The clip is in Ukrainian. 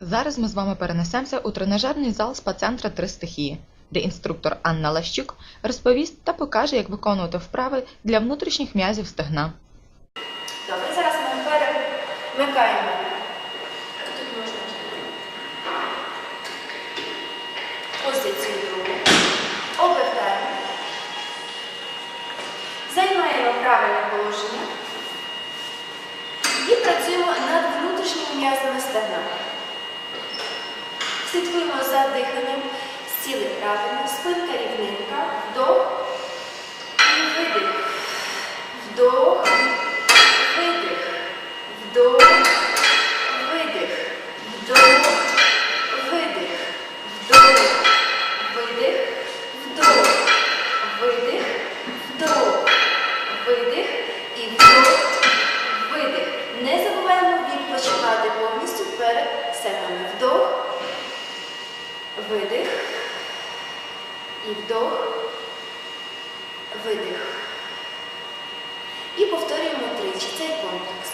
Зараз ми з вами перенесемося у тренажерний зал спа-центра «Три стихії», де інструктор Анна Лащук розповість та покаже, як виконувати вправи для внутрішніх м'язів стегна. Добре, зараз ми перемикаємо. Тут можна позицію другу. Обертаємо. Займаємо правильне положення. І працюємо над внутрішніми м'язами стегна. Слідкуємо за диханням, сіли правильно, спинка рівненька, вдох. І видих. Вдох, видих і вдох, видих. І повторюємо тричі цей комплекс.